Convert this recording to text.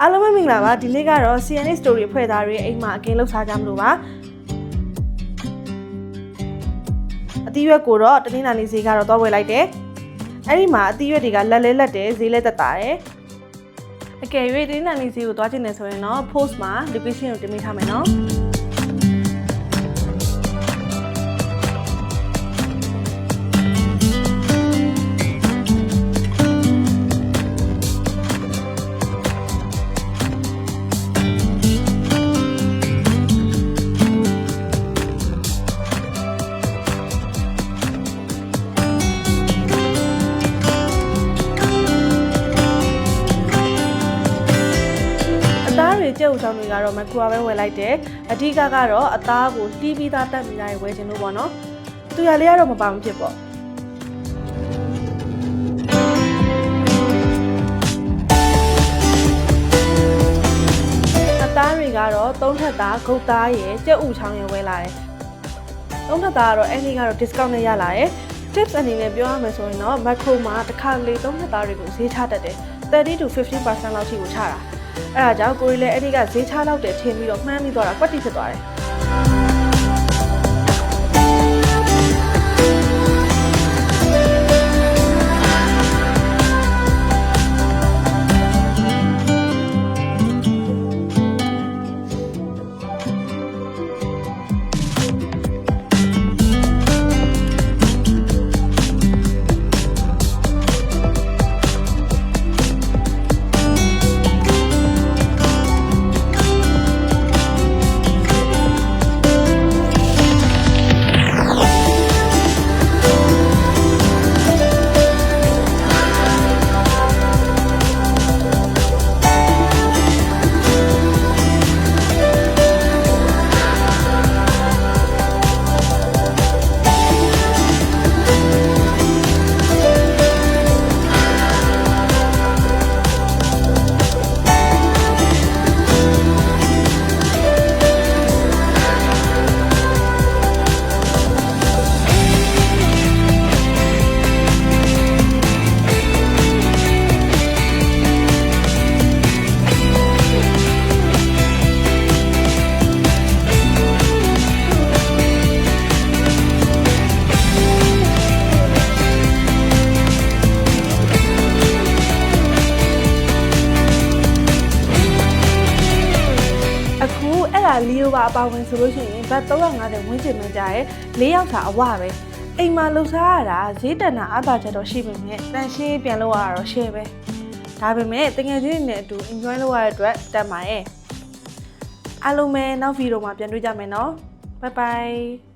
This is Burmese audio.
အားလုံးပဲမင်္ဂလာပါဒီနေ့ကတော့ CNA story ဖွဲ့သားတွေအိမ်မှာအကင်းလောက်စားကြမလို့ပါအသီးရွက်ကိုတော့တနင်္လာနေ့ဈေးကတော့သွားဝယ်လိုက်တယ်အဲ့ဒီမှာအသီးရွက်တွေကလက်လဲလက်တယ်ဈေးလဲသက်တာတယ်အကယ်၍တနင်္လာနေ့ဈေးကိုသွားချင်တယ်ဆိုရင်တော့ post မှာ location ကိုတင်ပေးထားမယ်နော် ကြက်ဥဆောင်တွေကတော့မကူပါပဲဝယ်လိုက်တယ်အဓိကကတော့အသားကိုတီးပြီးသားတက်မိသားတွေဝယ်ခြင်းလို့ပေါ့နော်သူရလေးကတော့မပါမဖြစ်ပေါ့အသားတွေကတော့သုံးထပ်သားဂုတ်သားရယ်ကြက်ဥချောင်းရယ်ဝယ်လာတယ်သုံးထပ်သားကတော့အဲ့ဒီကတော့ discount နဲ့ရလာတယ် tips အနေနဲ့ပြောရမယ်ဆိုရင်တော့ macro မှာတစ်ခါလေသုံးထပ်သားတွေကိုဈေးချတတ်တယ်30 to 50%လောက်ထိကိုချတာ အဲ့ဒါကြောင့်ကိုရီလည်းအဲ့ဒီကဈေးချလောက်တယ်ထင်ပြီးတော့မှန်းပြီးတော့တာကွက်တိဖြစ်သွားတယ် လီယိုပါအပါဝင်ဆိုလို့ရှိရင်ဘတ်350ဝန်းကျင်မှကြရဲ၄ယောက်စာအဝပဲအိမ်မှာလှူစားရတာဈေးတန်တာအသာချက်တော့ရှိပေမဲ့တန်ရှင်းပြန်လို့ရတာတော့ရှယ်ပဲဒါပေမဲ့တကယ်ချင်းနဲ့အတူ enjoy လုပ်ရတဲ့အတွက်တန်ပါရဲ့အားလုံးပဲနောက်ဗီဒီယိုမှာပြန်တွေ့ကြမယ်နော် bye bye